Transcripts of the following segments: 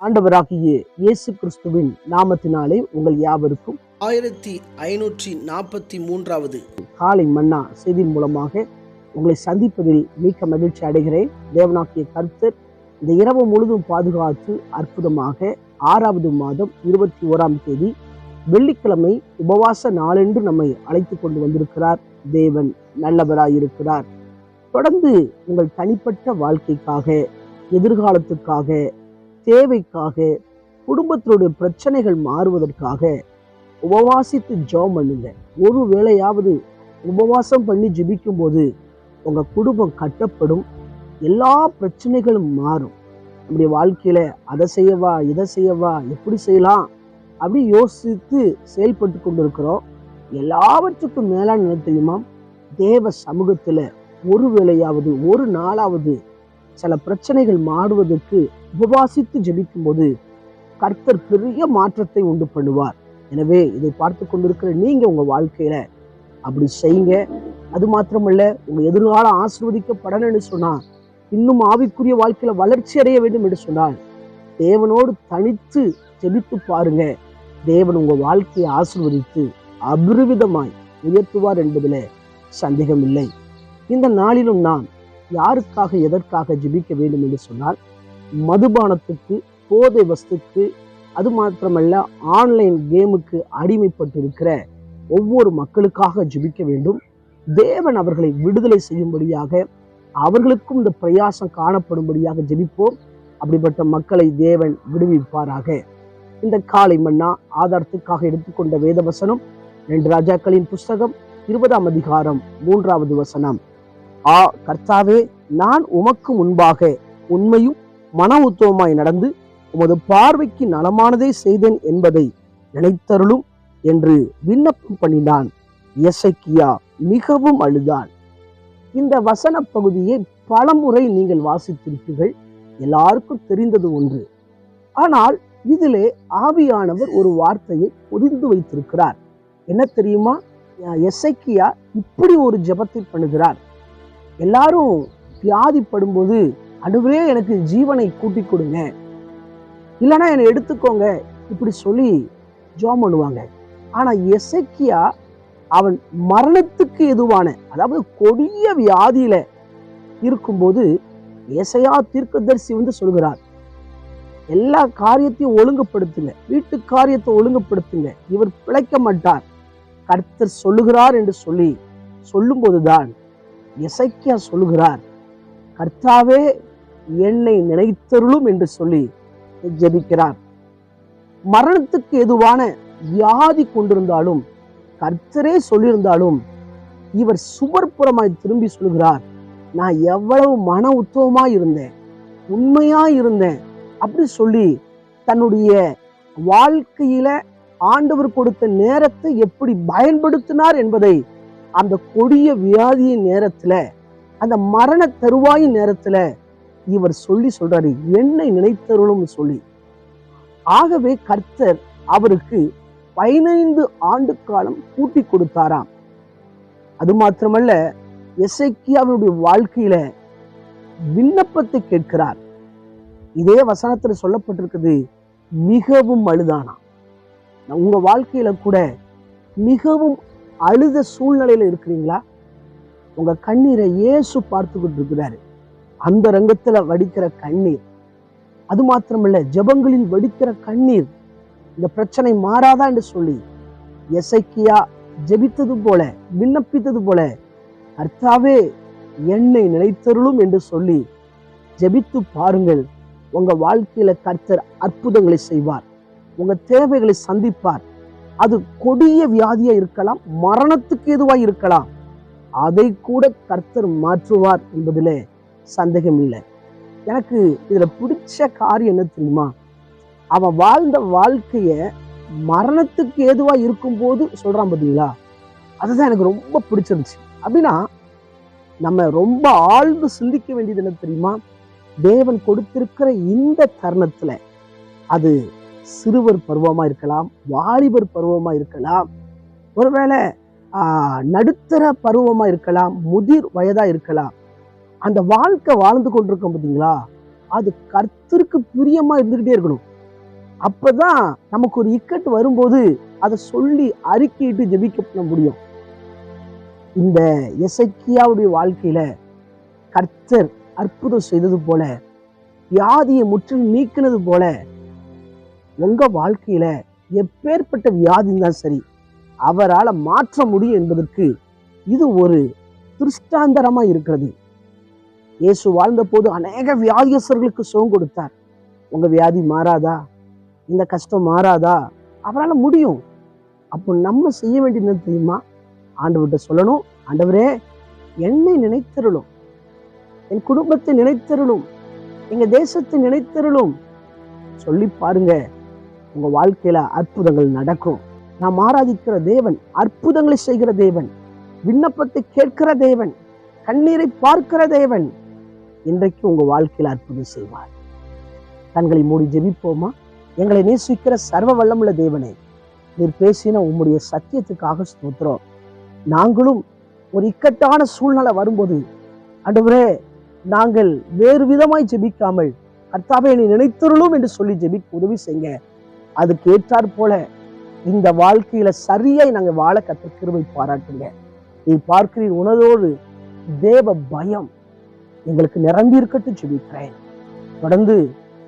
ஆண்டவராகிய இயேசு கிறிஸ்துவின் நாமத்தினாலே உங்கள் யாவருக்கும் ஆயிரத்தி ஐநூற்றி நாற்பத்தி மூன்றாவது. காலை மன்னா செய்தியின் மூலமாக உங்களை சந்திப்பதில் மிக்க மகிழ்ச்சி அடைகிறேன். தேவனாக்கிய கர்த்தர் இந்த இரவு முழுதும் பாதுகாத்து அற்புதமாக ஆறாவது மாதம் இருபத்தி ஓராம் தேதி வெள்ளிக்கிழமை உபவாச நாளென்று நம்மை அழைத்து கொண்டு வந்திருக்கிறார். தேவன் நல்லவராயிருக்கிறார். தொடர்ந்து உங்கள் தனிப்பட்ட வாழ்க்கைக்காக எதிர்காலத்துக்காக தேவைக்காக குடும்பத்தினுடைய பிரச்சனைகள் மாறுவதற்காக உபவாசித்து ஜெபம் பண்ணுங்க. ஒரு வேளையாவது உபவாசம் பண்ணி ஜெபிக்கும் போது உங்க குடும்பம் கட்டப்படும். எல்லா பிரச்சனைகளும் மாறும். நம்முடைய வாழ்க்கையில அதை செய்யவா இதை செய்யவா எப்படி செய்யலாம் அப்படி யோசித்து செயல்பட்டு கொண்டிருக்கிறோம். எல்லாவற்றுக்கும் மேலான என்ன தேவ சமூகத்துல ஒரு வேளையாவது ஒரு நாளாவது சில பிரச்சனைகள் மாறுவதற்கு உபவாசித்து ஜெபிக்கும் போது கர்த்தர் பெரிய மாற்றத்தை உண்டு பண்ணுவார். எனவே இதை பார்த்து கொண்டிருக்கிற நீங்க உங்க வாழ்க்கையில அப்படி செய்யுங்க. அது மாத்திரமல்ல உங்க எதிர்காலம் ஆசிர்வதிக்கப்படணும்னு சொன்னா இன்னும் ஆவிக்குரிய வாழ்க்கையில வளர்ச்சி அடைய வேண்டும் என்று சொன்னால் தேவனோடு தனித்து ஜெபித்து பாருங்க. தேவன் உங்க வாழ்க்கையை ஆசிர்வதித்து அபிருவிதமாய் உயர்த்துவார் என்பதில் சந்தேகம் இல்லை இந்த நாளிலும் நாம் யாருக்காக எதற்காக ஜெபிக்க வேண்டும் என்று சொன்னால் மதுபானத்துக்கு போதை வஸ்துக்கு அது மாத்திரமல்ல ஆன்லைன் கேமுக்கு அடிமைப்பட்டிருக்கிற ஒவ்வொரு மக்களுக்காக ஜெபிக்க வேண்டும். தேவன் அவர்களை விடுதலை செய்யும்படியாக அவர்களுக்கும் இந்த பிரயாசம் காணப்படும்படியாக ஜெபிப்போம். அப்படிப்பட்ட மக்களை தேவன் விடுவிப்பாராக. இந்த காலை மன்னா ஆதாரத்துக்காக எடுத்துக்கொண்ட வேத வசனம் ரெண்டு ராஜாக்களின் புஸ்தகம் இருபதாம் அதிகாரம் மூன்றாவது வசனம். ஆ கர்த்தாவே நான் உமக்கு முன்பாக உண்மையும் மன உத்தவமாய் நடந்து உமது பார்வைக்கு நலமானதை செய்தேன் என்பதை நினைத்தருளும் என்று விண்ணப்பம் பண்ணினான் எசக்கியா மிகவும் அழுதான். இந்த வசன பகுதியை பலமுறை நீங்கள் வாசித்திருப்பீர்கள் எல்லாருக்கும் தெரிந்தது ஒன்று. ஆனால் இதிலே ஆவியானவர் ஒரு வார்த்தையை பொதிந்து வைத்திருக்கிறார். என்ன தெரியுமா? எசக்கியா இப்படி ஒரு ஜெபத்தை பண்ணுகிறார். எல்லாரும் வியாதிப்படும்போது அனுவரே எனக்கு ஜீவனை கூட்டி கொடுங்க. இல்லைன்னா என்னை எடுத்துக்கோங்க இப்படி சொல்லி ஜோம் பண்ணுவாங்க. ஆனா எசக்கியா அவன் மரணத்துக்கு எதுவான அதாவது கொடிய வியாதியில இருக்கும்போது எசையா தீர்க்கதரிசி வந்து சொல்கிறார் எல்லா காரியத்தையும் ஒழுங்குபடுத்துங்க வீட்டு காரியத்தை ஒழுங்குபடுத்துங்க இவர் பிழைக்க மாட்டார். கர்த்தர் சொல்லுகிறார் என்று சொல்லி சொல்லும்போதுதான் எசைக்கியா சொல்லுகிறார் கர்த்தாவே என்னை நினைத்தருளும் என்று சொல்லி ஜெபிக்கிறார். மரணத்துக்கு எதுவான வியாதி கொண்டிருந்தாலும் கர்த்தரே சொல்லியிருந்தாலும் இவர் சுவர்புறமாய் திரும்பி சொல்கிறார் நான் எவ்வளவு மன உத்தவமா இருந்தேன் உண்மையா இருந்தேன் அப்படி சொல்லி தன்னுடைய வாழ்க்கையில ஆண்டவர் கொடுத்த நேரத்தை எப்படி பயன்படுத்தினார் என்பதை அந்த கொடிய வியாதியின் நேரத்துல அந்த மரண தருவாயின் நேரத்துல இவர் சொல்லி சொல்றாரு என்னை நினைத்தருளும் சொல்லி. ஆகவே கர்த்தர் அவருக்கு பதினைந்து ஆண்டு காலம் கூட்டி கொடுத்தாராம். அது மாத்திரமல்ல எசைக்கியாவுடைய வாழ்க்கையில விண்ணப்பத்தை கேட்கிறார். இதே வசனத்துல சொல்லப்பட்டிருக்குது மிகவும் அழுதானா உங்க வாழ்க்கையில கூட மிகவும் அழுத சூழ்நிலையில் இருக்கிறீங்களா? உங்கள் கண்ணீரை இயேசு பார்த்துக்கிட்டு இருக்கிறாரு. அந்த ரங்கத்தில் வடிக்கிற கண்ணீர். அது மாத்திரமல்ல ஜெபங்களில் வடிக்கிற கண்ணீர். இந்த பிரச்சனை மாறாதா என்று சொல்லி எசைக்கியா ஜெபித்தது போல விண்ணப்பித்தது போல கர்த்தாவே என்னை நினைத்தருளும் என்று சொல்லி ஜெபித்து பாருங்கள். உங்க வாழ்க்கையில கர்த்தர் அற்புதங்களை செய்வார். உங்க தேவைகளை சந்திப்பார். அது கொடிய வியாதியா இருக்கலாம் மரணத்துக்கு எதுவா இருக்கலாம். அதை கூட கர்த்தர் மாற்றுவார் என்பதில் சந்தேகம் இல்லை. எனக்கு இதுல பிடிச்ச காரியம் என்ன தெரியுமா? அவன் வாழ்ந்த வாழ்க்கைய மரணத்துக்கு ஏதுவா இருக்கும்போது சொல்றான் பாத்தீங்களா? அதுதான் எனக்கு ரொம்ப பிடிச்சிருந்துச்சு. அப்படின்னா நம்ம ரொம்ப ஆழ்ந்து சிந்திக்க வேண்டியது என்ன தெரியுமா? தேவன் கொடுத்திருக்கிற இந்த தருணத்துல அது சிறுவர் பருவமா இருக்கலாம் வாலிபர் பருவமா இருக்கலாம். ஒருவேளை ஆஹ், நடுத்தர பருவமா இருக்கலாம் முதிர் வயதா இருக்கலாம். அந்த வாழ்க்கை வாழ்ந்து கொண்டிருக்கோம் பார்த்தீங்களா அது கர்த்தருக்கு பிரியமா இருந்துகிட்டே இருக்கணும். அப்பதான் நமக்கு ஒரு இக்கட்டு வரும்போது அதை சொல்லி அறிக்கையிட்டு ஜெபிக்க பண்ண முடியும். இந்த எசக்கியாவுடைய வாழ்க்கையில கர்த்தர் அற்புதம் செய்தது போல வியாதியை முற்றிலும் நீக்கினது போல உங்க வாழ்க்கையில் எப்பேற்பட்ட வியாதி இருந்தாலும் சரி அவரால் மாற்ற முடியும் என்பதற்கு இது ஒரு திருஷ்டாந்தரமாக இருக்கிறது. இயேசு வாழ்ந்த போது அநேக வியாதியஸ்தர்களுக்கு சுகம் கொடுத்தார். உங்க வியாதி மாறாதா? இந்த கஷ்டம் மாறாதா? அவரால் முடியும். அப்போ நம்ம செய்ய வேண்டியது தெரியுமா? ஆண்டவர்கிட்ட சொல்லணும். ஆண்டவரே என்னை நினைத்தருளும். என் குடும்பத்தை நினைத்தருளும். எங்கள் தேசத்தை நினைத்தருளும். சொல்லி பாருங்க. உங்க வாழ்க்கையில அற்புதங்கள் நடக்கும். நாம் ஆராதிக்கிற தேவன் அற்புதங்களை செய்கிற தேவன் விண்ணப்பத்தை கேட்கிற தேவன் கண்ணீரை பார்க்கிற தேவன் இன்றைக்கு உங்க வாழ்க்கையில அற்புதம் செய்வார். கண்களை மூடி ஜெபிப்போமா? எங்களை நேசிக்கிற சர்வ வல்லமுள்ள தேவனே நீர் பேசின உம்முடைய சத்தியத்துக்காக ஸ்தோத்திரம். நாங்களும் ஒரு இக்கட்டான சூழ்நிலை வரும்போது அன்றுவரே நாங்கள் வேறு விதமாய் ஜெபிக்காமல் கர்த்தாவை என்னை நினைத்தருளும் என்று சொல்லி ஜெபிக்க உதவி செய்ய அதுக்கு ஏற்றாற் போல இந்த வாழ்க்கையில சரியாய் நாங்க வாழ கத்த கிருபை பாராட்டுங்க. நீ பார்க்கிறீர் உணர்வோடு தேவ பயம் எங்களுக்கு நிரம்பி இருக்கட்டும் சொல்லிக்கிறேன் தொடர்ந்து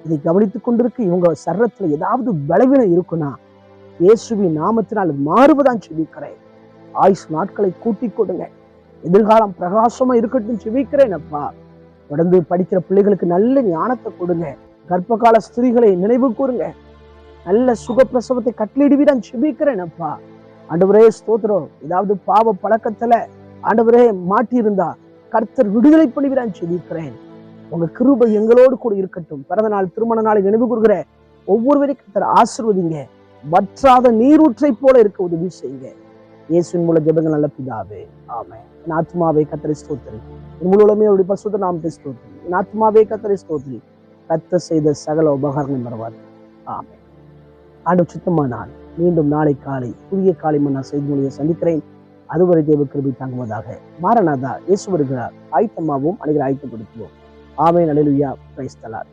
இதை கவனித்துக் கொண்டிருக்க இவங்க சரத்துல ஏதாவது பலவீனம் இருக்குன்னா இயேசுவின் நாமத்தினால் அது மாறுவதான் சொல்லிக்கிறேன் ஆயுஷ் நாட்களை கூட்டிக் கொடுங்க. எதிர்காலம் பிரகாசமா இருக்கட்டும் ஜெபிக்கிறேன் அப்பா. தொடர்ந்து படிக்கிற பிள்ளைகளுக்கு நல்ல ஞானத்தை கொடுங்க. கர்ப்பகால ஸ்திரீகளை நினைவு கூறுங்க. நல்ல சுகப்பிரசவத்தை கட்டளிடுவீரான் ஜெபிக்கிறேன் அப்பா ஆண்டவரே ஸ்தோத்திரம். ஏதாவது பாவ பழக்கத்துல ஆண்டவரே மாட்டியிருந்தா கர்த்தர் விடுதலை பண்ணுவீரான் ஜெபிக்கிறேன் உங்க கிருபை எங்களோடு கூட இருக்கட்டும். பிறந்த நாள் திருமண நாளை நினைவு கூறுகிற ஒவ்வொருவரையும் கர்த்தர் ஆசிர்வதிங்க. வற்றாத நீரூற்றை போல இருக்க உதவி செய்யுங்க. இயேசுவின் மூல ஜெபங்கள் நல்ல பிதாவே. ஆமே என் ஆத்மாவே கத்தரை ஸ்தோத்திரி. என் முழுவதுமே அவருடைய பசுத்த நாமத்தை ஸ்தோத்திரி. என் ஆத்மாவே கத்தரை ஸ்தோத்திரி. கத்த செய்த சகல உபகாரங்கள் மறவாது ஆமே ஆண்டு சுத்தமானால் மீண்டும் நாளை காலை புதிய காலை நான் செய்தி மொழியை சந்திக்கிறேன். அதுவரை தேவ கிருபை தாங்குவதாக மாரநாதா இயேசு வருகிறார். ஆயத்தமாகவும் அனைவரை ஆயத்தப்படுத்துவோம். ஆமே நலிலுயா பிரைஸ்தலார்